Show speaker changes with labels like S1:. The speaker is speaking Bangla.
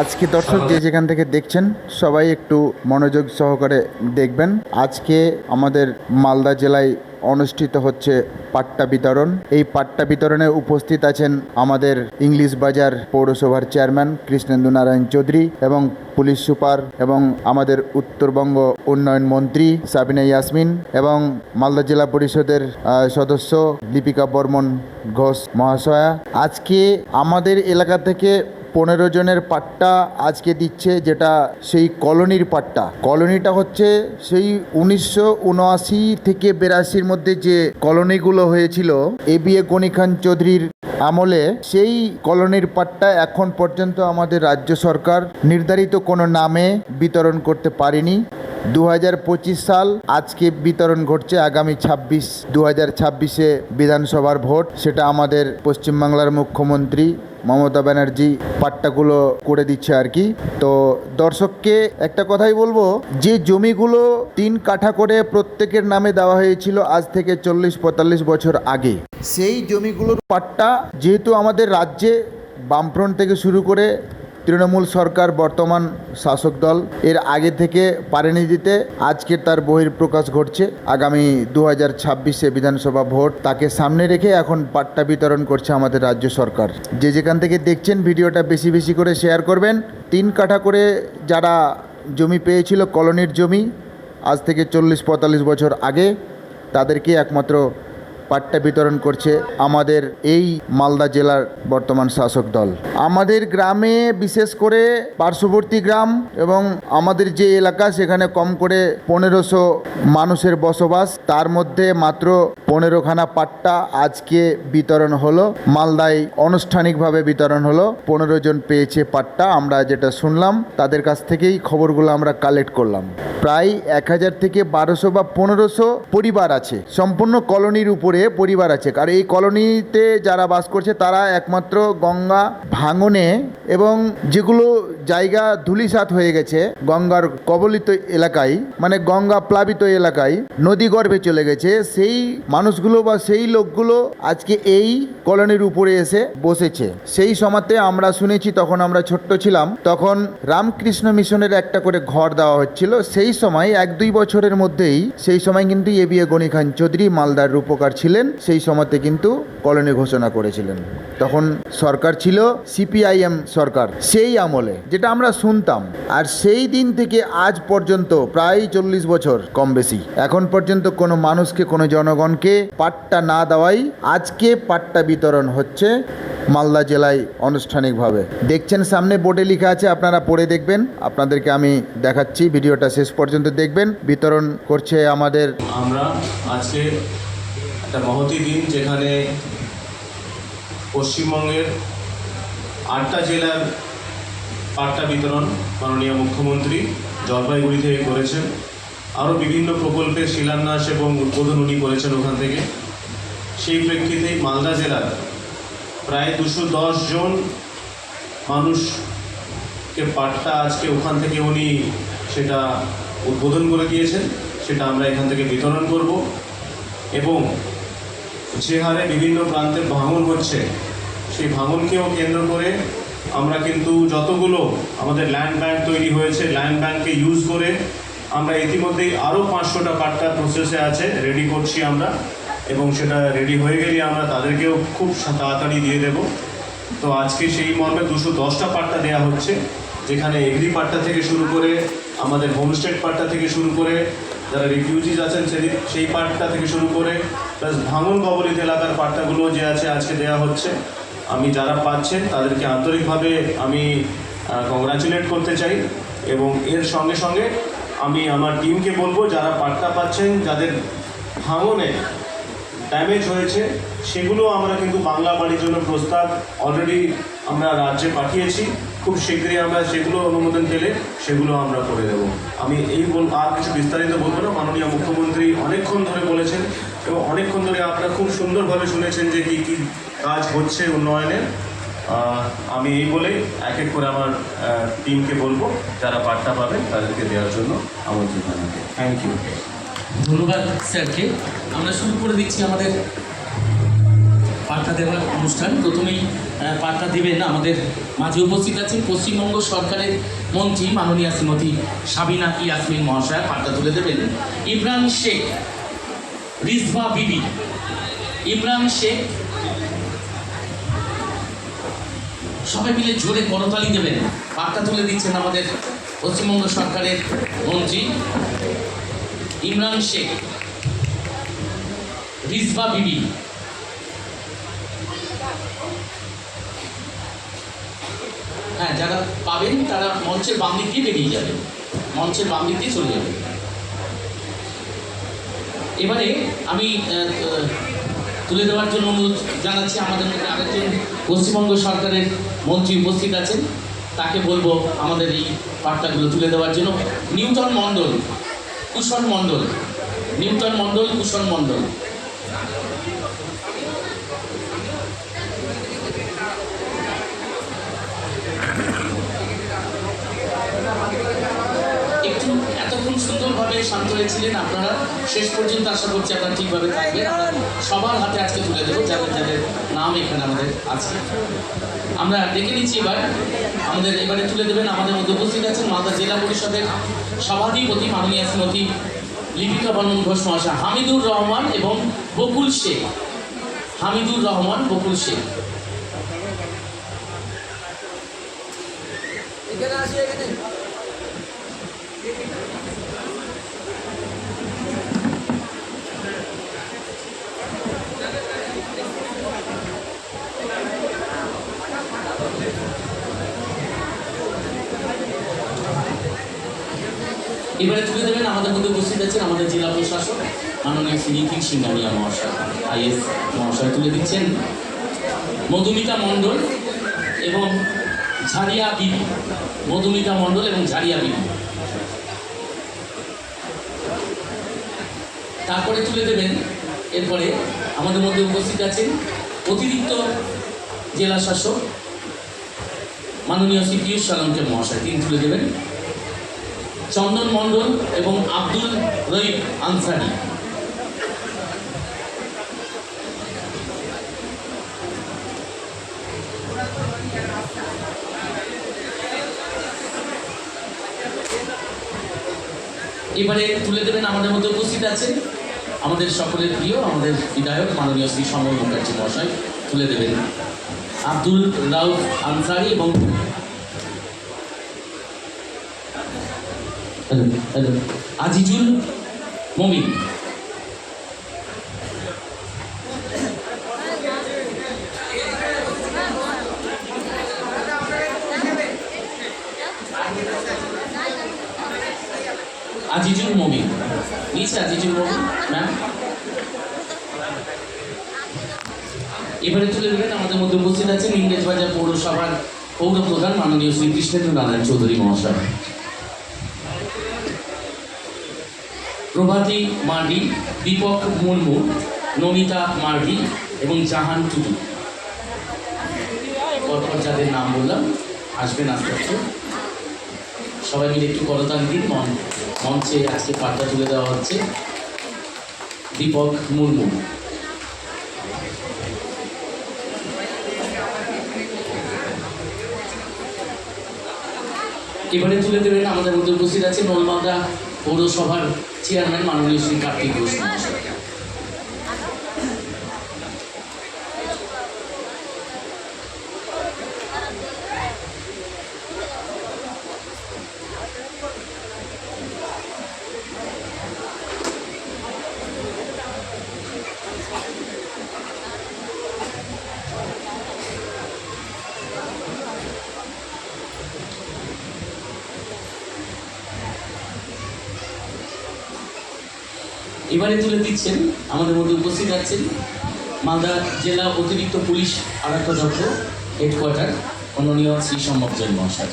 S1: আজকে দর্শক যে যেখান থেকে দেখছেন, সবাই একটু মনোযোগ সহকারে দেখবেন। আজকে আমাদের মালদা জেলায় অনুষ্ঠিত হচ্ছে পাট্টা বিতরণ। এই পাট্টা বিতরণে উপস্থিত আছেন আমাদের ইংলিশ বাজার পৌরসভার চেয়ারম্যান কৃষ্ণেন্দু নারায়ণ চৌধুরী এবং পুলিশ সুপার এবং আমাদের উত্তরবঙ্গ উন্নয়ন মন্ত্রী সাবিনা ইয়াসমিন এবং মালদা জেলা পরিষদের সদস্য দীপিকা বর্মন ঘোষ মহাশয়া। আজকে আমাদের এলাকা থেকে পনেরো জনের পাট্টা আজকে দিচ্ছে, যেটা সেই কলোনির পাট্টা। কলোনিটা হচ্ছে সেই উনিশশো উনআশি থেকে বেরাশির মধ্যে যে কলোনিগুলো হয়েছিল, এ বি এ গণিখান চৌধুরীর আমলে সেই কলোনির পাট্টা এখন পর্যন্ত আমাদের রাজ্য সরকার নির্ধারিত কোনো নামে বিতরণ করতে পারেনি। দু হাজার পঁচিশ সাল আজকে বিতরণ ঘটছে আগামী ছাব্বিশ দু হাজার ছাব্বিশে বিধানসভার ভোট। সেটা আমাদের পশ্চিমবাংলার মুখ্যমন্ত্রী মমতা ব্যানার্জি পাট্টাগুলো করে দিচ্ছে আর কি। তো দর্শককে একটা কথাই বলব, যে জমিগুলো তিন কাঠা করে প্রত্যেকের নামে দেওয়া হয়েছিল আজ থেকে চল্লিশ, পঁয়তাল্লিশ বছর আগে, সেই জমিগুলোর পাট্টা যেহেতু আমাদের রাজ্যে বামফ্রন্ট থেকে শুরু করে তৃণমূল সরকার, বর্তমান শাসক দল, এর আগে থেকে পারেনি দিতে আজকে তার বহির্প্রকাশ ঘটছে। আগামী দু হাজার ছাব্বিশে বিধানসভা ভোট, তাকে সামনে রেখে এখন পাট্টা বিতরণ করছে আমাদের রাজ্য সরকার। যে যেখান থেকে দেখছেন ভিডিওটা বেশি বেশি করে শেয়ার করবেন। তিন কাঠা করে যারা জমি পেয়েছিল, কলোনির জমি, আজ থেকে চল্লিশ পঁয়তাল্লিশ বছর আগে, তাদেরকে একমাত্র পাট্টা বিতরণ করছে আমাদের এই মালদা জেলার বর্তমান শাসক দল। আমাদের গ্রামে বিশেষ করে পার্শ্ববর্তী গ্রাম এবং আমাদের যে এলাকা, সেখানে কম করে পনেরোশো মানুষের বসবাস। তার মধ্যে মাত্র পনেরোখানা পাট্টা আজকে বিতরণ হলো। মালদায় আনুষ্ঠানিকভাবে বিতরণ হলো। পনেরো জন পেয়েছে পাট্টা আমরা যেটা শুনলাম, তাদের কাছ থেকেই খবরগুলো আমরা কালেক্ট করলাম। প্রায় এক হাজার থেকে বারোশো বা পনেরোশো পরিবার আছে। সম্পূর্ণ কলোনির উপরে পরিবার আছে। কারণ এই কলোনিতে যারা বাস করছে, তারা একমাত্র গঙ্গা ভাঙনে এবং যেগুলো জায়গা ধুলিসাৎ হয়ে গেছে, গঙ্গার কবলিত এলাকায় মানে গঙ্গা প্লাবিত এলাকায়, নদী গর্ভে চলে গেছে। সেই মানুষগুলো বা সেই লোকগুলো আজকে এই কলোনির উপরে এসে বসেছে। সেই সময়তে আমরা শুনেছি, তখন আমরা ছোট্ট ছিলাম, তখন রামকৃষ্ণ মিশনের একটা করে ঘর দেওয়া হচ্ছিল। সেই সময়, এক দুই বছরের মধ্যেই, সেই সময় কিন্তু A B A Ghani Khan Chowdhury মালদার রূপকার ছিলেন সেই সময়তে কিন্তু কলোনি ঘোষণা করেছিলেন। তখন সরকার ছিল সিপিআইএম সরকার, সেই আমলে, যেটা আমরা শুনতাম। আর সেই দিন থেকে আজ পর্যন্ত প্রায় চল্লিশ বছর কম বেশি। এখন পর্যন্ত কোনো মানুষকে, কোনো জনগণকে পাট্টা না দেওয়াই আজকে পাট্টা বিতরণ হচ্ছে মালদা জেলায় আনুষ্ঠানিকভাবে। দেখছেন সামনে বোর্ডে লেখা আছে, আপনারা পড়ে দেখবেন। আপনাদেরকে আমি দেখাচ্ছি, ভিডিওটা শেষ পর্যন্ত দেখবেন। বিতরণ করছে আমাদের
S2: আমরা আজকে একটা মহতি দিন যেখানে পশ্চিমবঙ্গের আটটা জেলার পাট্টা বিতরণ মাননীয় মুখ্যমন্ত্রী জলপাইগুড়ি থেকে করেছেন। আরও বিভিন্ন প্রকল্পের শিলান্যাস এবং উদ্বোধন উনি করেছেন ওখান থেকে। সেই প্রেক্ষিতেই মালদা জেলার প্রায় দশ জন মানুষকে পাট্টা আজকে ওখান থেকে উনি সেটা উদ্বোধন করে দিয়েছেন। সেটা আমরা এখান থেকে বিতরণ করব। এবং যে হারে বিভিন্ন প্রান্তে ভাঙন হচ্ছে, সেই ভাঙনকেও কেন্দ্র করে আমরা কিন্তু যতগুলো আমাদের ল্যান্ড ব্যাংক তৈরি হয়েছে ল্যান্ড ব্যাংককে ইউজ করে আমরা ইতিমধ্যেই আরও পাঁচশোটা পাট্টার প্রসেসে আছে রেডি করছি আমরা এবং সেটা রেডি হয়ে গেলে আমরা তাদেরকেও খুব তাড়াতাড়ি দিয়ে দেব। তো আজকে সেই মর্মে দুশো দশটা পাট্টা দেওয়া হচ্ছে, যেখানে এগ্রি পাট্টা থেকে শুরু করে আমাদের হোমস্টেড পাট্টা থেকে শুরু করে যারা রিফিউজিজ আছেন সেই সেই পার্টটা থেকে শুরু করে প্লাস ভাঙন কবলিত এলাকার পাট্টাগুলো যে আছে, আজকে দেওয়া হচ্ছে। আমি যারা পাচ্ছেন, তাদেরকে আন্তরিকভাবে আমি কংগ্রাচুলেট করতে চাই এবং এর সঙ্গে সঙ্গে আমি আমার টিমকে বলব, যারা পাট্টা পাচ্ছেন, যাদের ভাঙনে ড্যামেজ হয়েছে, সেগুলো আমরা কিন্তু বাংলা বাড়ির জন্য প্রস্তাব অলরেডি আমরা রাজ্যে পাঠিয়েছি। খুব শীঘ্রই আমরা সেগুলো অনুমোদন পেলে সেগুলো আমরা করে দেব। আমি এই বল, আর কিছু বিস্তারিত বলব না। মাননীয় মুখ্যমন্ত্রী অনেকক্ষণ ধরে বলেছেন এবং অনেকক্ষণ ধরে আপনারা খুব সুন্দরভাবে শুনেছেন যে কী কী কাজ হচ্ছে উন্নয়নের আমি এই বলেই এক এক করে আমার টিমকে বলব, যারা পাট্টা পাবেন তাদেরকে দেওয়ার জন্য আমন্ত্রণ থ্যাংক ইউ
S3: ধন্যবাদ, স্যারকে। আমরা শুরু করে দিচ্ছি আমাদের পাট্টা দেওয়ার অনুষ্ঠান। প্রথমেই পাট্টা দেবেন আমাদের মাঝে উপস্থিত আছেন পশ্চিমবঙ্গ সরকারের মন্ত্রী মাননীয় শ্রীমতী সাবিনা ইয়াসমিন মহাশয়া। পাট্টা তুলে দেবেন। ইমরান শেখ, রিজভা বিবি। ইমরান শেখ, সবাই মিলে জোরে করতালি দেবেন। পাট্টা তুলে দিচ্ছেন আমাদের পশ্চিমবঙ্গ সরকারের মন্ত্রী ইমরান শেখ, রিজভা বিবি। হ্যাঁ যারা পাবেন তারা মঞ্চের বাম দিক দিয়ে বেরিয়ে যাবেন মঞ্চের বাম দিক দিয়ে চলে যাবেন এবারে আমি তুলে দেওয়ার জন্য অনুরোধ জানাচ্ছি আমাদের মধ্যে আরেকজন পশ্চিমবঙ্গ সরকারের মন্ত্রী উপস্থিত আছেন। তাকে বলব আমাদের এই বার্তাগুলো তুলে দেওয়ার জন্য। নিউটন মণ্ডল, কুষণ মণ্ডল, নিউটন মণ্ডল কুশন মণ্ডল একটু এতক্ষণ সুন্দরভাবে শান্ত হয়েছিলেন, আপনারা শেষ পর্যন্ত আশা করছি আপনারা ঠিকভাবে থাকবেন। আমরা সবার হাতে আজকে তুলে দেবো, যাদের যাদের নাম এখানে আমাদের আছে। আমরা দেখে নিচ্ছি এবার, আমাদের এবারে তুলে দেবেন আমাদের মধ্যে উপস্থিত আছেন মালদা জেলা পরিষদের সভাধিপতি মাননীয় শ্রীমতী লিপিকা বর্মন ঘোষ মহাশয়, হামিদুর রহমান এবং বকুল শেখ। হামিদুর রহমান, বকুল শেখ।
S4: এখানে আসি, এখানে।
S3: এবারে তুলে দেবেন আমাদের মধ্যে উপস্থিত আছেন আমাদের জেলা প্রশাসক মাননীয় শ্রী নিতিন সিংহানিয়া মহাশয়। আইএস মহাশয় তুলে দিচ্ছেন। মধুমিতা মণ্ডল এবং ঝাড়িয়া বিবি। মধুমিতা মণ্ডল এবং ঝাড়িয়া বিবি। তারপরে তুলে দেবেন। এরপরে আমাদের মধ্যে উপস্থিত আছেন অতিরিক্ত জেলা শাসক মাননীয় শ্রী পিয়ুষ সালমকে মহাশয় তিনি তুলে দেবেন। চন্দন মণ্ডল এবং আব্দুল রহিম আনসারি। এবারে তুলে দেবেন আমাদের মধ্যে উপস্থিত আছেন আমাদের সকলের প্রিয়, আমাদের বিধায়ক মাননীয় শ্রী সমর মুখার্জি মহাশয়। তুলে দেবেন আব্দুল রাউফ আনসারি এবং আজিজুল মমিন আজিজুল মমিন নিয়েছে আজিজুল মমিন ম্যাম এবারে চলে দেবেন আমাদের মধ্যে উপস্থিত আছেন ইংরেজবাজার পৌরসভার পৌর প্রধান মাননীয় শ্রী কৃষ্ণেন্দ্র নারায়ণ চৌধুরী মহাশয়। প্রভাতী মার্ডি দীপক মুর্মু, নমিতা মার্ডি এবং জাহান টুডু। পরপর যাদের নাম বললাম, আসবেন আস্তে আস্তে। সবাই মিলে একটু করতাল দিন মঞ্চে আজকে পাঠটা তুলে দেওয়া হচ্ছে। দীপক মুর্মু। এবারে তুলে দেবেন আমাদের মধ্যে উপস্থিত আছে নলমাদা পৌরসভার চেয়ারম্যান মাননীয় শ্রী কার্তিক ঘোষ এবারে তুলে দিচ্ছেন, আমাদের মধ্যে উপস্থিত আছেন মালদা জেলা অতিরিক্ত পুলিশ আরক্ষা দপ্তর হেডকোয়ার্টার অননীয় শ্রী সম্ভব জৈন মহাশয়।